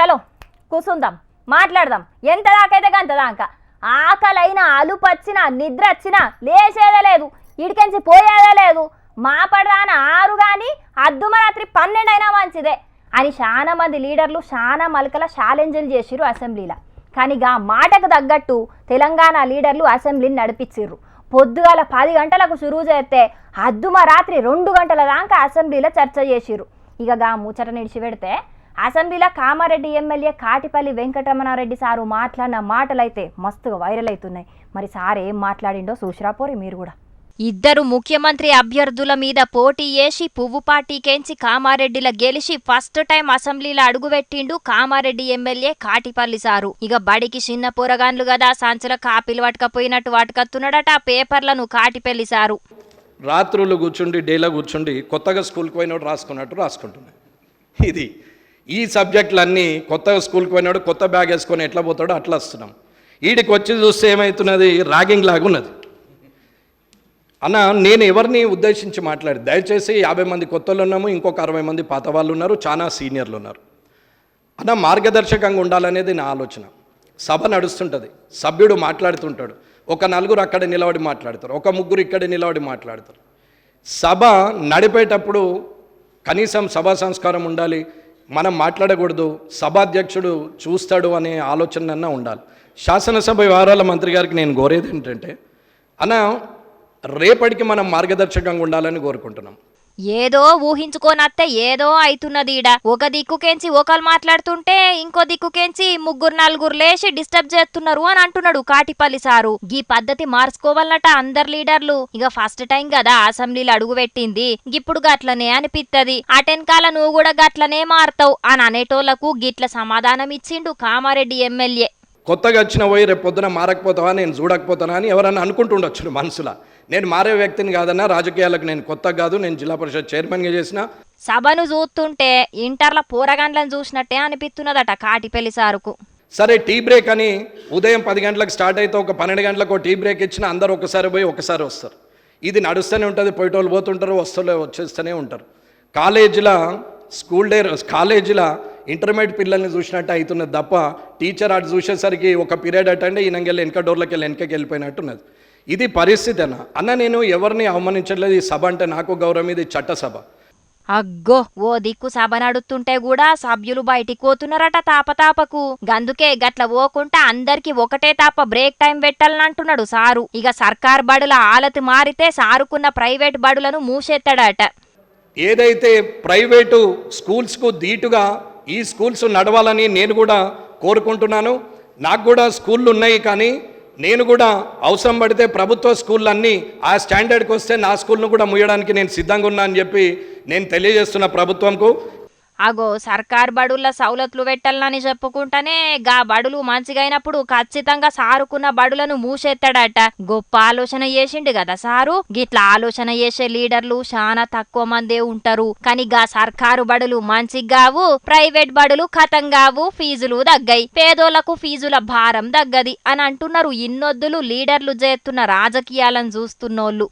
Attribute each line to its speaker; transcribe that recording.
Speaker 1: చలో కూసుందాం మాట్లాడదాం. ఎంత దాకైతే గంత దాకా. ఆకలైన అలుపు వచ్చినా నిద్ర వచ్చినా లేచేదే లేదు. ఇడికెంచి పోయేదే లేదు. మాపడదాన ఆరు కానీ అర్ధమరాత్రి పన్నెండు అయినా మంచిదే అని చాలా మంది లీడర్లు చాలా మలకల ఛాలెంజ్లు చేసిరు అసెంబ్లీలో. కానీ గా మాటకు తగ్గట్టు తెలంగాణ లీడర్లు అసెంబ్లీని నడిపించిర్రు పొద్దుగాల పది గంటలకు చురువు చేస్తే అద్దుమ రాత్రి రెండు గంటల దాకా అసెంబ్లీలో చర్చ చేసిరు ఇక గా ముచ్చట నిడిచిపెడితే అసెంబ్లీలో కామారెడ్డి ఎమ్మెల్యే కాటిపల్లి వెంకటరమణారెడ్డి సారు మాట్లాడిన మాటలైతే మస్తుగా వైరల్ అవుతున్నాయి. మరి సార్ ఏం మాట్లాడిండో చూసిరాపోరి మీరు కూడా.
Speaker 2: ఇద్దరు ముఖ్యమంత్రి అభ్యర్థుల మీద పోటీ చేసి పువ్వు పార్టీకేంచి కామారెడ్డిల గెలిచి ఫస్ట్ టైం అసెంబ్లీలో అడుగుపెట్టిండు కామారెడ్డి ఎమ్మెల్యే కాటిపల్లి సారు. ఇక బడికి చిన్న పోరగాన్లు కదా సంచుల కాపీలు పట్టుకపోయినట్టు పట్టుకత్తున్నాడట ఆ పేపర్లను కాటిపల్లి సారు.
Speaker 3: రాత్రులు కూర్చుండి డేలో కూర్చుండి కొత్తగా స్కూల్కి పోయినోడు రాసుకున్నట్టు రాసుకుంటున్నాయి ఇది ఈ సబ్జెక్టులన్నీ కొత్తగా స్కూల్కి పోయినాడు కొత్త బ్యాగ్ వేసుకొని ఎట్లా పోతాడో అట్లా వస్తున్నాం. వీడికి వచ్చి చూస్తే ఏమవుతున్నది ర్యాగింగ్ లాగా ఉన్నది అన్న నేను ఎవరిని ఉద్దేశించి మాట్లాడి దయచేసి యాభై మంది కొత్తలు ఉన్నాము ఇంకొక అరవై మంది పాత వాళ్ళు ఉన్నారు చాలా సీనియర్లు ఉన్నారు. అన్న మార్గదర్శకంగా ఉండాలనేది నా ఆలోచన. సభ నడుస్తుంటుంది. సభ్యుడు మాట్లాడుతుంటాడు. ఒక నలుగురు అక్కడ నిలబడి మాట్లాడతారు. ఒక ముగ్గురు ఇక్కడ నిలబడి మాట్లాడతారు. సభ నడిపేటప్పుడు కనీసం సభా సంస్కారం ఉండాలి మనం మాట్లాడకూడదు సభాధ్యక్షుడు చూస్తాడు అనే ఆలోచన ఉండాలి. శాసనసభ వ్యవహారాల మంత్రి గారికి నేను కోరేది ఏంటంటే అన్న రేపటికి మనం మార్గదర్శకంగా ఉండాలని కోరుకుంటున్నాం.
Speaker 2: ఏదో ఊహించుకోనత్తే ఏదో అయితున్నదీడ. ఒక దిక్కుకెంచి ఒకరు మాట్లాడుతుంటే ఇంకో దిక్కుకెంచి ముగ్గురు నలుగురు లేచి డిస్టర్బ్ చేస్తున్నారు అని అంటున్నాడు కాటిపల్లి సారు. గీ పద్ధతి మార్చుకోవాలట అందరు లీడర్లు. ఇక ఫస్ట్ టైం కదా అసెంబ్లీలో అడుగు పెట్టింది. ఇప్పుడు గట్లనే అనిపిత్తది. అటెన్కాల నువ్వు కూడా గట్లనే మారుతావు అని అనేటోళ్ళకు గిట్ల సమాధానం ఇచ్చిండు కామారెడ్డి ఎమ్మెల్యే.
Speaker 3: కొత్తగా వచ్చిన పోయి రేపు పొద్దున మారకపోతావా నేను చూడకపోతానా అని ఎవరన్నా అనుకుంటుండొచ్చు మనసులో. నేను మారే వ్యక్తిని కాదన్నా రాజకీయాలకు నేను కొత్త కాదు నేను జిల్లా పరిషత్ చైర్మన్గా చేసిన.
Speaker 2: సభను చూస్తుంటే ఇంటర్ల పోరగాండ్లను చూసినట్టే అనిపిస్తున్నదట కాటిపల్లి సారుకు.
Speaker 3: సరే టీ బ్రేక్ అని ఉదయం పది గంటలకు స్టార్ట్ అయితే ఒక పన్నెండు గంటలకు టీ బ్రేక్ ఇచ్చిన అందరూ ఒకసారి పోయి ఒకసారి వస్తారు. ఇది నడుస్తూనే ఉంటుంది పోయేటోళ్ళు పోతుంటారు వస్తూనే వచ్చేస్తూనే ఉంటారు. కాలేజీల స్కూల్ డే కాలేజీల ఇంటర్మీడియట్ పిల్లల్ని చూసినట్టు అవుతున్నది తప్ప టీచర్ అటు చూసేసరికి ఒక పీరియడ్ అటండి ఈయనకెళ్ళి వెనక డోర్లకి వెళ్ళి వెనకకి వెళ్ళిపోయినట్టున్నది. ఇది పరిస్థితి అన్న అన్న నేను ఎవరిని అవమానించట్లేదు ఈ సభ అంటే నాకు గౌరవం ఇది చట్టసభ.
Speaker 2: అగ్గో ఓ దిక్కు సభ నడుస్తుంటే కూడా సభ్యులు బయటికి పోతున్నారట తాపతాపకు. గందుకే గట్ల పోకుంటా అందరికి ఒకటే తాప బ్రేక్ టైం పెట్టాలని అంటున్నాడు సారు. ఇక సర్కార్ బడుల ఆలతి మారితే సారుకున్న ప్రైవేట్ బడులను మూసేస్తాడట
Speaker 3: ఏదైతే ప్రైవేటు స్కూల్స్కు ధీటుగా ఈ స్కూల్స్ నడవాలని నేను కూడా కోరుకుంటున్నాను. నాకు కూడా స్కూళ్ళు ఉన్నాయి కానీ నేను కూడా అవసరం పడితే ప్రభుత్వ స్కూళ్ళన్నీ ఆ స్టాండర్డ్కి వస్తే నా స్కూల్ను కూడా ముయ్యడానికి నేను సిద్ధంగా ఉన్నా అని చెప్పి నేను తెలియజేస్తున్న ప్రభుత్వంకు.
Speaker 2: అగో సర్కార్ బడుల సౌలతులు పెట్టాలని చెప్పుకుంటానే గా బడులు మంచిగైనప్పుడు ఖచ్చితంగా సారుకున్న బడులను మూసేస్తాడట గొప్ప ఆలోచన చేసిండు కదా సారు? గిట్లా ఆలోచన చేసే లీడర్లు చాలా తక్కువ మందే ఉంటారు. కానీ గా సర్కారు బడులు మంచిగావు ప్రైవేట్ బడులు కథంగావు ఫీజులు దగ్గయి పేదోళ్ళకు ఫీజుల భారం దగ్గది అని అంటున్నారు ఇన్నొద్దులు లీడర్లు చేస్తున్న రాజకీయాలను చూస్తున్నోళ్ళు